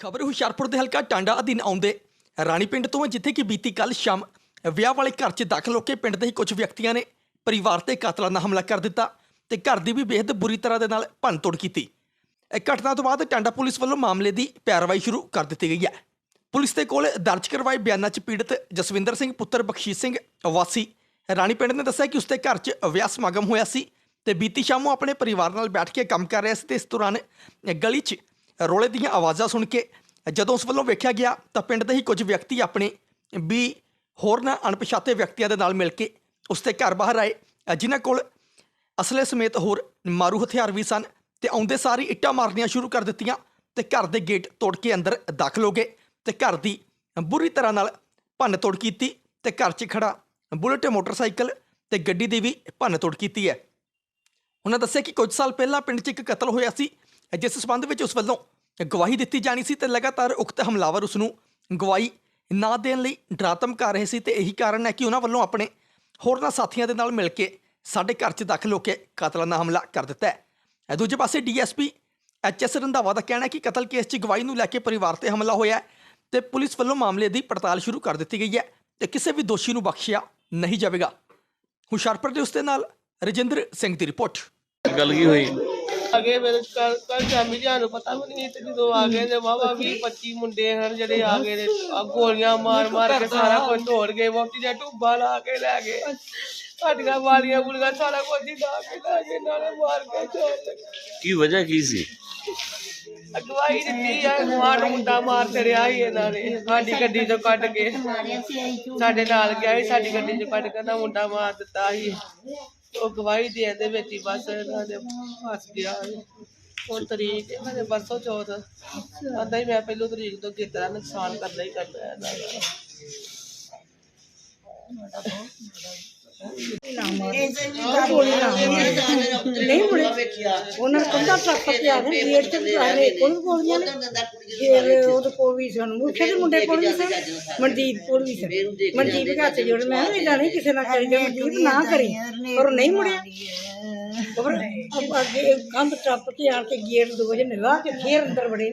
ਖਬਰ ਹੁਸ਼ਿਆਰਪੁਰ ਦੇ ਹਲਕਾ ਟਾਂਡਾ ਅਧੀਨ ਆਉਂਦੇ ਰਾਣੀ ਪਿੰਡ ਤੋਂ ਹੈ, ਜਿੱਥੇ ਕਿ ਬੀਤੀ ਕੱਲ ਸ਼ਾਮ ਵਿਆਹ ਵਾਲੇ ਘਰ 'ਚ ਦਾਖਲ ਹੋ ਕੇ ਪਿੰਡ ਦੇ ਹੀ ਕੁਝ ਵਿਅਕਤੀਆਂ ਨੇ ਪਰਿਵਾਰ ਤੇ ਕਾਤਲਾਨਾ ਹਮਲਾ ਕਰ ਦਿੱਤਾ ਤੇ ਘਰ ਦੀ ਵੀ ਬੇਹੱਦ ਬੁਰੀ ਤਰ੍ਹਾਂ ਦੇ ਨਾਲ ਭੰਨਤੋੜ ਕੀਤੀ। ਇਹ ਘਟਨਾ ਤੋਂ ਬਾਅਦ ਟਾਂਡਾ ਪੁਲਿਸ ਵੱਲੋਂ ਮਾਮਲੇ ਦੀ ਪੈਰਵਾਈ ਸ਼ੁਰੂ ਕਰ ਦਿੱਤੀ ਗਈ ਹੈ। ਪੁਲਿਸ ਦੇ ਕੋਲ ਦਰਜ ਕਰਵਾਏ ਬਿਆਨਾਂ 'ਚ ਪੀੜਤ ਜਸਵਿੰਦਰ ਸਿੰਘ, ਪੁੱਤਰ ਬਖਸ਼ੀਸ਼ ਸਿੰਘ, ਵਾਸੀ ਰਾਣੀ ਪਿੰਡ ਨੇ ਦੱਸਿਆ ਕਿ ਉਸਦੇ ਘਰ 'ਚ ਵਿਆਹ ਸਮਾਗਮ ਹੋਇਆ ਸੀ ਤੇ ਬੀਤੀ ਸ਼ਾਮ ਉਹ ਆਪਣੇ ਪਰਿਵਾਰ ਨਾਲ ਬੈਠ ਕੇ ਕੰਮ ਕਰ ਰਿਹਾ ਸੀ ਤੇ ਇਸ ਦੌਰਾਨ ਗਲੀ 'ਚ ਰੋਲੇ ਦੀਆਂ ਆਵਾਜ਼ਾਂ ਸੁਣ ਕੇ ਜਦੋਂ ਉਸ ਵੱਲੋਂ ਵੇਖਿਆ ਗਿਆ ਤਾਂ ਪਿੰਡ ਦੇ ਹੀ ਕੁਝ ਵਿਅਕਤੀ ਆਪਣੇ ਵੀ ਹੋਰਨਾਂ ਅਣਪਛਾਤੇ ਵਿਅਕਤੀਆਂ ਦੇ ਨਾਲ ਮਿਲ ਕੇ ਉਸ ਦੇ ਘਰ ਬਾਹਰ ਆਏ, ਜਿਨ੍ਹਾਂ ਕੋਲ ਅਸਲੇ ਸਮੇਤ ਹੋਰ ਮਾਰੂ ਹਥਿਆਰ ਵੀ ਸਨ ਤੇ ਆਉਂਦੇ ਸਾਰੀ ਇੱਟਾਂ ਮਾਰਨੀਆਂ ਸ਼ੁਰੂ ਕਰ ਦਿੱਤੀਆਂ ਤੇ ਘਰ ਦੇ ਗੇਟ ਤੋੜ ਕੇ ਅੰਦਰ ਦਾਖਲ ਹੋ ਗਏ ਤੇ ਘਰ ਦੀ ਬੁਰੀ ਤਰ੍ਹਾਂ ਨਾਲ ਭੰਨ ਤੋੜ ਕੀਤੀ ਤੇ ਘਰ 'ਚ ਖੜਾ ਬੁਲਟ, ਮੋਟਰਸਾਈਕਲ ਤੇ ਗੱਡੀ ਦੀ ਵੀ ਭੰਨ ਤੋੜ ਕੀਤੀ ਹੈ। ਉਹਨਾਂ ਦੱਸਿਆ ਕਿ ਕੁਝ ਸਾਲ ਪਹਿਲਾਂ ਪਿੰਡ 'ਚ ਇੱਕ ਕਤਲ ਹੋਇਆ ਸੀ ਜਿਸ ਸਬੰਧ ਵਿੱਚ ਉਸ ਵੱਲੋਂ ਗਵਾਹੀ ਦਿੱਤੀ ਜਾਣੀ ਸੀ ਤੇ ਲਗਾਤਾਰ ਉਕਤ ਹਮਲਾਵਰ ਉਸ ਨੂੰ ਗਵਾਹੀ ਨਾ ਦੇਣ ਲਈ ਡਰਾਤਮ ਕਰ ਰਹੇ ਸੀ ਤੇ ਇਹੀ ਕਾਰਨ ਹੈ ਕਿ ਉਹਨਾਂ ਵੱਲੋਂ ਆਪਣੇ ਹੋਰਨਾਂ ਸਾਥੀਆਂ ਦੇ ਨਾਲ ਮਿਲ ਕੇ ਸਾਡੇ ਘਰ 'ਚ ਦਾਖਲ ਹੋ ਕੇ ਕਾਤਲਾਨਾ ਹਮਲਾ ਕਰ ਦਿੱਤਾ ਹੈ। ਇਹ ਦੂਜੇ ਪਾਸੇ ਡੀਐਸਪੀ ਐਚਐਸ ਰੰਧਾਵਾ ਦਾ ਕਹਿਣਾ ਹੈ ਕਿ ਕਤਲ ਕੇਸ 'ਚ ਗਵਾਹੀ ਨੂੰ ਲੈ ਕੇ ਪਰਿਵਾਰ ਤੇ ਹਮਲਾ ਹੋਇਆ ਹੈ ਤੇ ਪੁਲਿਸ ਵੱਲੋਂ ਮਾਮਲੇ ਦੀ ਪੜਤਾਲ ਸ਼ੁਰੂ ਕਰ ਦਿੱਤੀ ਗਈ ਹੈ ਤੇ ਕਿਸੇ ਵੀ ਦੋਸ਼ੀ ਨੂੰ ਬਖਸ਼ਿਆ ਨਹੀਂ ਜਾਵੇਗਾ। ਹੁਸ਼ਿਆਰਪੁਰ ਦੇ ਉਸ ਦੇ ਨਾਲ ਰਜਿੰਦਰ ਸਿੰਘ ਦੀ ਰਿਪੋਰਟ। ਗੱਲ ਕੀ ਹੋਈ? ਆਗੇ ਮੇਰੇ ਕੱਲ ਕੱਲ ਸ਼ਾਮੀ ਤੁਹਾਨੂੰ ਪਤਾ ਵੀ ਨਹੀਂ ਤੇ ਜਦੋਂ ਆ ਗਏ ਤੇ ਵਾਵਾ 20 25 ਮੁੰਡੇ ਹਨ ਜਿਹੜੇ ਆ ਗਏ ਨੇ ਆ ਗੋਲੀਆਂ ਮਾਰ ਮਾਰ ਕੇ ਸਾਰਾ ਕੁਝ ਤੋੜ ਗਏ ਵੋਟੀ ਦਾ ਟੁੱਬਾ ਲਾ ਕੇ ਲੈ ਗਏ। ਸਾਡੀਆਂ ਵਾਲੀਆਂ ਗੁਲੀਆਂ ਸਾਰਾ ਕੁਝ ਹੀ ਲਾ ਕੇ ਲੈ ਗਏ ਨਾਲੇ ਮਾਰ ਕੇ ਲੱਗੇ ਕੀ। ਵਜ੍ਹਾ ਕੀ ਸੀ? ਅਗਵਾਈ ਦਿੱਤੀ ਆ ਮਾਰ ਮੁੰਡਾ ਮਾਰ ਚੜਿਆ ਹੀ ਇਹਨਾਂ ਨੇ। ਸਾਡੀ ਗੱਡੀ ਤੋਂ ਕੱਢ ਕੇ ਸਾਡੇ ਨਾਲ ਗਿਆ ਸੀ ਸਾਡੀ ਗੱਡੀ ਤੋਂ ਕੱਢ ਕੇ ਨਾ ਮੁੰਡਾ ਮਾਰ ਦਿੱਤਾ ਸੀ। ਉਹ ਗਵਾਹੀ ਦੇਣ ਦੇ ਵਿੱਚ ਹੀ ਬਸ ਇਹਨਾਂ ਦੇ ਫਸ ਗਿਆ। ਹੁਣ ਤਰੀਕ ਇਹਨਾਂ ਦੇ ਪਰਸੋਂ ਚੌਥ। ਆਂਦਾ ਹੀ ਮੈਂ ਪਹਿਲੋਂ ਤਰੀਕ ਤੋਂ ਕਿਤਰਾ ਨੁਕਸਾਨ ਕਰਨਾ ਹੀ ਕਰਨਾ ਹੈ ਇਹਨਾਂ ਦਾ। ਨਹੀਂ ਮੁੜੇ। ਉਹਨਾਂ ਨੇ ਕੰਧਾ ਟੱਪ ਕੇ ਆ ਗਏ ਗੇਟ ਤੇ ਆ ਗਏ ਕੋਲ ਗੋਲੀਆਂ ਨੇ ਫਿਰ ਉਹਦੇ ਕੋਲ ਵੀ ਸਨ ਮੁੱਖੇ ਦੇ ਮੁੰਡੇ ਕੋਲ ਵੀ ਸਨ, ਮਨਦੀਪ ਕੋਲ ਵੀ ਸਨ। ਮਨਦੀਪ ਘਰ ਤੇ ਜੋੜ, ਮੈਂ ਇਹਦਾ ਨਹੀਂ ਕਿਸੇ ਨਾਲ ਕਰੀ ਜਾ ਮਨਦੀਪ ਨਾ ਕਰੀ, ਪਰ ਉਹ ਨਹੀਂ ਮੁੜਿਆ। ਅੱਗੇ ਕੰਧ ਟੱਪ ਕੇ ਆਣ ਕੇ ਗੇਟ ਦੋ ਜਣੇ ਲਾ ਕੇ ਫੇਰ ਅੰਦਰ ਵੜੇ।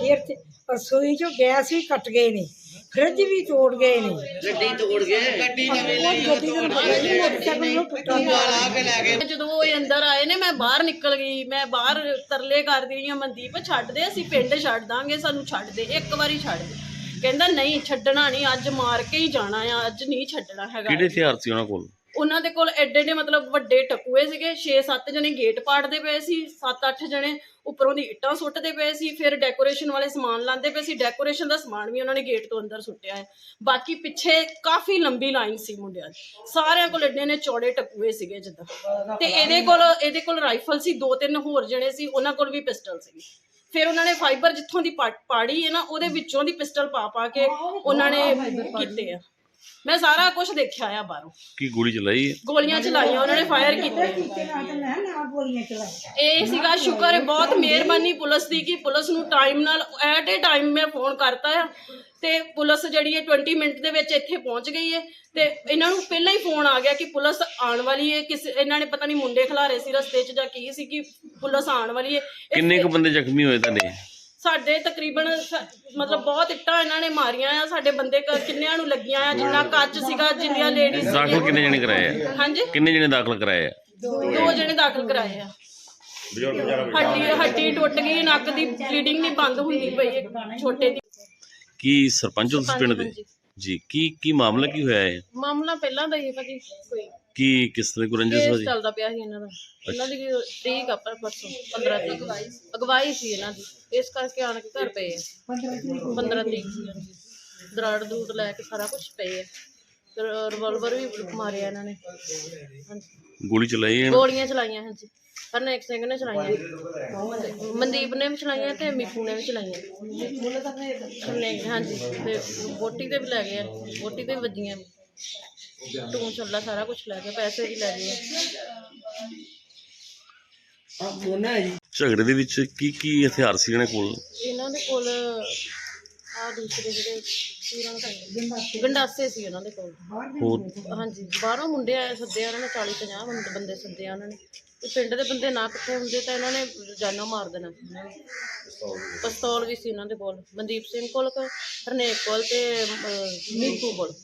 ਫੇਰ ਤੇ ਰਸੋਈ ਚੋਂ ਗੈਸ ਵੀ ਕੱਟ ਗਏ ਨੇ। ਫ੍ਰਿਜ ਵੀ ਤੋੜ ਗਏ ਨੇ। ਗੱਡੀ ਤੋੜ ਗਏ। ਗੱਡੀ ਨਵੀਂ ਲਈ ਗੱਡੀ ਦਾ ਪਤਾ ਨਹੀਂ ਮੋਟਰਸਾਈਕਲ ਨੂੰ ਟੁੱਟਾ ਗਿਆ। ਜਦੋਂ ਉਹ ਅੰਦਰ ਆਏ ਨੇ ਮੈਂ ਬਾਹਰ ਨਿਕਲ ਗਈ। ਮੈਂ ਬਾਹਰ ਤਰਲੇ ਕਰਦੀ ਰਹੀ ਹਾਂ। ਮਨਦੀਪ ਛੱਡ ਦੇ ਅਸੀਂ ਪਿੰਡ ਛੱਡ ਦਾਂਗੇ। ਸਾਨੂੰ ਛੱਡ ਦੇ। ਇੱਕ ਵਾਰੀ ਛੱਡ ਦੇ। ਕਹਿੰਦਾ ਨਹੀਂ ਛੱਡਣਾ ਨਹੀਂ। ਅੱਜ ਮਾਰ ਕੇ ਹੀ ਜਾਣਾ ਆ। ਅੱਜ ਨਹੀਂ ਛੱਡਣਾ ਹੈਗਾ। ਕਿਹੜੇ ਹਥਿਆਰ ਸੀ ਉਹਨਾਂ ਕੋਲ? ਉਹਨਾਂ ਦੇ ਕੋਲ ਐਡੇ ਐਡੇ ਮਤਲਬ ਵੱਡੇ ਟਕੂਏ ਸੀਗੇ 6-7 ਜਣੇ ਗੇਟ ਪਾੜਦੇ ਪਏ ਸੀ 7-8 ਜਣੇ ਉੱਪਰੋਂ ਦੀ ਇੱਟਾਂ ਸੁੱਟਦੇ ਪਏ ਸੀ ਫਿਰ ਡੈਕੋਰੇਸ਼ਨ ਵਾਲੇ ਸਮਾਨ ਲਾਉਂਦੇ ਪਏ ਸੀ ਡੈਕੋਰੇਸ਼ਨ ਦਾ ਸਮਾਨ ਵੀ ਉਹਨਾਂ ਨੇ ਗੇਟ ਤੋਂ ਅੰਦਰ ਸੁੱਟਿਆ ਹੈ। ਬਾਕੀ ਪਿੱਛੇ ਕਾਫੀ ਲੰਬੀ ਲਾਈਨ ਸੀ ਮੁੰਡਿਆਂ ਦੀ। ਸਾਰਿਆਂ ਕੋਲ ਐਡੇ ਨੇ ਚੌੜੇ ਟਕੂਏ ਸੀਗੇ ਜਿੱਦਾਂ। ਤੇ ਇਹਦੇ ਕੋਲ ਇਹਦੇ ਕੋਲ ਰਾਈਫਲ ਸੀ ਦੋ ਤਿੰਨ ਹੋਰ ਜਣੇ ਸੀ ਉਹਨਾਂ ਕੋਲ ਵੀ ਪਿਸਟਲ ਸੀ ਫਿਰ ਉਹਨਾਂ ਨੇ ਫਾਈਬਰ ਜਿੱਥੋਂ ਦੀ ਪਾੜੀ ਹੈ ਨਾ ਉਹਦੇ ਵਿੱਚੋਂ ਦੀ ਪਿਸਟਲ ਪਾ ਪਾ ਕੇ ਉਹਨਾਂ ਨੇ ਕੀਤੇ ਆ। ਮੈਂ ਸਾਰਾ ਕੁਝ ਦੇਖਿਆ ਆ ਬਾਹਰੋਂ। ਕੀ ਗੋਲੀ ਚਲਾਈ ਹੈ? ਗੋਲੀਆਂ ਚਲਾਈਆਂ ਉਹਨਾਂ ਨੇ ਫਾਇਰ ਕੀਤੇ। ਇਹ ਸੀਗਾ ਸ਼ੁਕਰ ਹੈ ਬਹੁਤ ਮਿਹਰਬਾਨੀ ਪੁਲਿਸ ਦੀ ਕਿ ਪੁਲਿਸ ਨੂੰ ਟਾਈਮ ਨਾਲ ਐਟ ਏ ਟਾਈਮ ਮੈਂ ਫੋਨ ਕਰਤਾ ਆ। ਤੇ ਪੁਲਿਸ ਜਿਹੜੀ ਹੈ 20 ਮਿੰਟ ਦੇ ਵਿੱਚ ਇੱਥੇ ਪਹੁੰਚ ਗਈ ਹੈ। ਤੇ ਇਹਨਾਂ ਨੂੰ ਪਹਿਲਾਂ ਹੀ ਫੋਨ ਆ ਗਿਆ ਕਿ ਪੁਲਿਸ ਆਉਣ ਵਾਲੀ ਹੈ। ਕਿਸ ਇਹਨਾਂ ਨੇ ਪਤਾ ਨਹੀਂ ਮੁੰਡੇ ਖਿਲਾਰੇ ਸੀ ਰਸਤੇ 'ਚ ਜਾਂ ਕੀ ਸੀ ਕਿ ਪੁਲਿਸ ਆਉਣ ਵਾਲੀ ਹੈ। ਇਹ ਕਿੰਨੇ ਕੁ ਬੰਦੇ ਜ਼ਖਮੀ ਹੋਏ ਤੁਹਾਡੇ? ਸਾਡੇ ਤਕਰੀਬਨ ਸ- ਮਤਲਬ ਬਹੁਤ ਇੱਟਾਂ ਇਹਨਾਂ ਨੇ ਮਾਰੀਆਂ ਆ ਸਾਡੇ ਬੰਦੇ ਕ- ਕਿੰਨਿਆਂ ਨੂੰ ਲੱਗੀਆਂ ਆ ਜਿੰਨਾ ਕੱਚ ਸੀਗਾ ਜਿੰਨੀਆਂ ਲੇਡੀਜ਼ ਦਾਖਲ ਕਿੰਨੇ ਜਣੇ ਕਰਾਏ ਆ? ਹਾਂਜੀ? ਕਿੰਨੇ ਜਣੇ ਦਾਖਲ ਕਰਾਏ ਆ? ਦੋ ਜਣੇ ਦਾਖਲ ਕਰਾਏ ਆ। ਹੱਡੀ ਹੱਡੀ ਟੁੱਟ ਗਈ ਨੱਕ ਦੀ ਬਲੀਡਿੰਗ ਨਹੀਂ ਬੰਦ ਹੁੰਦੀ ਪਈ ਹੈ ਛੋਟੇ ਦੀ। ਕੀ ਸਰਪੰਚ ਉਸ ਪਿੰਡ ਦੇ? ਹਾਂਜੀ। ਜੀ ਕੀ ਕੀ ਮਾਮਲਾ ਕੀ ਹੋਇਆ ਹੈ ਮਾਮਲਾ ਪਹਿਲਾਂ ਦਾ ਹੀ ਹੈ ਭਾਜੀ ਕੋਈ ਕੀ ਕਿਸ ਤਰ੍ਹਾਂ ਕੋਈ ਰੰਜਿਸ਼ ਕੇਸ ਚੱਲਦਾ ਪਿਆ ਸੀ ਇਹਨਾਂ ਦਾ। ਇਹਨਾਂ ਦੀ ਤਰੀਕ ਆ ਪਰ ਪਰਸੋਂ 15 ਤਰੀਕ। ਅਗਵਾਈ ਸੀ। ਇਹਨਾਂ ਦੀ। ਇਸ ਕਰਕੇ ਆਣ ਕੇ ਘਰ ਪਏ ਆ। 15 ਤਰੀਕ ਸੀ ਹਾਂਜੀ ਦਰਾੜ ਦੂੜ ਲੈ ਕੇ ਸਾਰਾ ਕੁਝ ਪਏ ਆ। ਰਿਵਾਲਵਰ ਵੀ ਮਾਰਿਆ ਇਹਨਾਂ ਨੇ। ਹਾਂਜੀ। ਗੋਲੀ ਚਲਾਈ ਹੈ ਗੋਲੀਆਂ ਚਲਾਈਆਂ ਹਾਂਜੀ। ਹਰਨੇਕ ਸਿੰਘ ਨੇ ਚਲਾਈਆਂ। ਮਨਦੀਪ ਨੇ ਵੀ ਚਲਾਈਆਂ ਤੇ ਮੀਠੂ ਨੇ ਵੀ ਚਲਾਈਆਂ। ਹਰਨੇਕ ਹਾਂਜੀ। ਤੇ ਬੋਟੀ ਤੇ ਵੀ ਲੈ ਗਏ ਆ। ਬੋਟੀ ਤੇ ਵੀ ਵੱਜੀਆਂ ਟੂੰ ਚੱਲਾ ਸਾਰਾ ਕੁਝ ਲੈ ਗਏ ਪੈਸੇ ਵੀ ਲੈ ਗਏ ਆ ਝਗੜੇ ਦੇ ਵਿੱਚ ਕੀ ਕੀ ਹਥਿਆਰ ਸੀ ਇਹਨਾਂ ਕੋਲ? ਇਹਨਾਂ ਦੇ ਕੋਲ ਆ ਦੂਸਰੇ ਜਿਹੜੇ ਪੀਰਾਂ ਦਾ ਗੰਡਾਸੇ ਸੀ ਉਹਨਾਂ ਦੇ ਕੋਲ। ਹੋਰ? ਹਾਂਜੀ ਬਾਹਰੋਂ ਮੁੰਡੇ ਆਏ ਸੱਦੇ ਆ, ਉਹਨਾਂ ਨੇ 40 50 ਬੰਦੇ ਬੰਦੇ ਸੱਦੇ ਆ ਉਹਨਾਂ ਨੇ। ਤੇ ਪਿੰਡ ਦੇ ਬੰਦੇ ਨਾ ਇਕੱਠੇ ਹੁੰਦੇ ਤਾਂ ਇਹਨਾਂ ਨੇ ਜਾਨੋਂ ਮਾਰ ਦੇਣਾ। ਸੀ ਇਹਨਾਂ ਨੇ ਪਿਸਤੌਲ ਵੀ ਸੀ ਇਹਨਾਂ ਦੇ ਕੋਲ। ਮਨਦੀਪ ਸਿੰਘ ਕੋਲ ਕ- ਹਰਨੇਕ ਕੋਲ ਤੇ ਨੀਤੂ ਕੋਲ।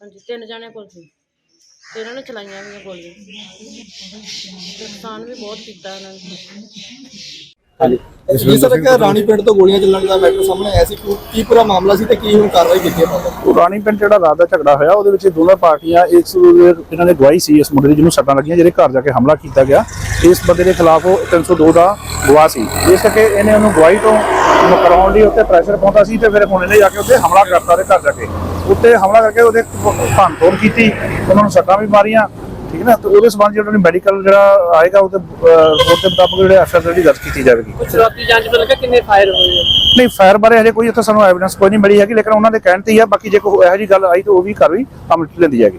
ਹਾਂਜੀ ਤਿੰਨ ਜਾਣਿਆਂ ਕੋਲ ਸੀ। ਤੇ ਇਹਨਾਂ ਨੇ ਚਲਾਈਆਂ ਵੀ ਗੋਲੀਆਂ। ਨੁਕਸਾਨ ਵੀ ਬਹੁਤ ਕੀਤਾ ਇਹਨਾਂ ਨੇ। ਜੀ ਸਰ ਇੱਕ ਰਾਣੀ ਪਿੰਡ ਤੋਂ ਗੋਲੀਆਂ ਚੱਲਣ ਦਾ ਮੈਟਰ ਸਾਹਮਣੇ ਆਇਆ ਸੀ। ਕੀ- ਕੀ ਪੂਰਾ ਮਾਮਲਾ ਸੀ ਤੇ ਕੀ ਹੁਣ ਕਾਰਵਾਈ ਕੀਤੀ ਹੈ ਪੁਰਾਣੀ ਪਿੰਡ ਜਿਹੜਾ ਰਾਤ ਦਾ ਝਗੜਾ ਹੋਇਆ ਉਹਦੇ ਵਿੱਚ ਦੋਨੋਂ ਪਾਰਟੀਆਂ ਇਸ ਇਹਨਾਂ ਨੇ ਗਵਾਹੀ ਸੀ ਇਸ ਮੁੰਡੇ ਦੀ ਜਿਹਨੂੰ ਸੱਟਾਂ ਲੱਗੀਆਂ ਜਿਹੜੇ ਘਰ ਜਾ ਕੇ ਹਮਲਾ ਕੀਤਾ ਗਿਆ। ਇਸ ਬੰਦੇ ਦੇ ਖਿਲਾਫ ਉਹ 302 ਦਾ ਗਵਾਹ ਸੀ। ਇਸ ਕਰਕੇ ਇਹਨੇ ਉਹਨੂੰ ਗਵਾਹੀ ਤੋਂ ਮੁਕਰਾਉਣ ਲਈ ਉੱਤੇ ਪ੍ਰੈਸ਼ਰ ਪਾਉਂਦਾ ਸੀ ਤੇ ਫਿਰ ਹੁਣ ਇਹਨੇ ਜਾ ਕੇ ਉੱਤੇ ਹਮਲਾ ਕਰਤਾ ਉਹਦੇ ਘਰ ਜਾ ਕੇ। ਉੱਤੇ ਹਮਲਾ ਕਰਕੇ ਉਹਦੇ ਭੰਨ ਤੋੜ ਕੀਤੀ ਉਹਨਾਂ ਨੂੰ ਸੱਟਾਂ ਵੀ ਮਾਰੀਆਂ ਠੀਕ ਨਾ? ਤੇ ਉਹਦੇ ਸਬੰਧ ਜਿਹੜਾ ਮੈਡੀਕਲ ਜਿਹੜਾ ਆਏਗਾ ਉਹਦੇ ਰਿਪੋਰਟ ਦੇ ਮੁਤਾਬਕ ਜਿਹੜੇ ਐਫਆਰ ਜਿਹੜੀ ਦਰਜ ਕੀਤੀ ਜਾਵੇਗੀ। ਸ਼ੁਰੂਆਤੀ ਜਾਂਚ ਵਿੱਚ ਲੱਗਾ ਕਿੰਨੇ ਫਾਇਰ ਹੋਏ ਨਹੀਂ ਫਾਇਰ ਬਾਰੇ ਹਜੇ ਕੋਈ ਇੱਥੇ ਸਾਨੂੰ ਐਵੀਡੈਂਸ ਕੋਈ ਨਹੀਂ ਮਿਲੀ ਹੈਗੀ ਲੇਕਿਨ ਉਹਨਾਂ ਦੇ ਕਹਿਣ ਤੇ ਹੀ ਆ ਬਾਕੀ ਜੇ ਕੋਈ ਇਹੋ ਜਿਹੀ ਗੱਲ ਆਈ ਤਾਂ ਉਹ ਵੀ ਕਾਰਵਾਈ ਅਮਲ ਚ ਲੈਂਦੀ ਜਾਏਗੀ।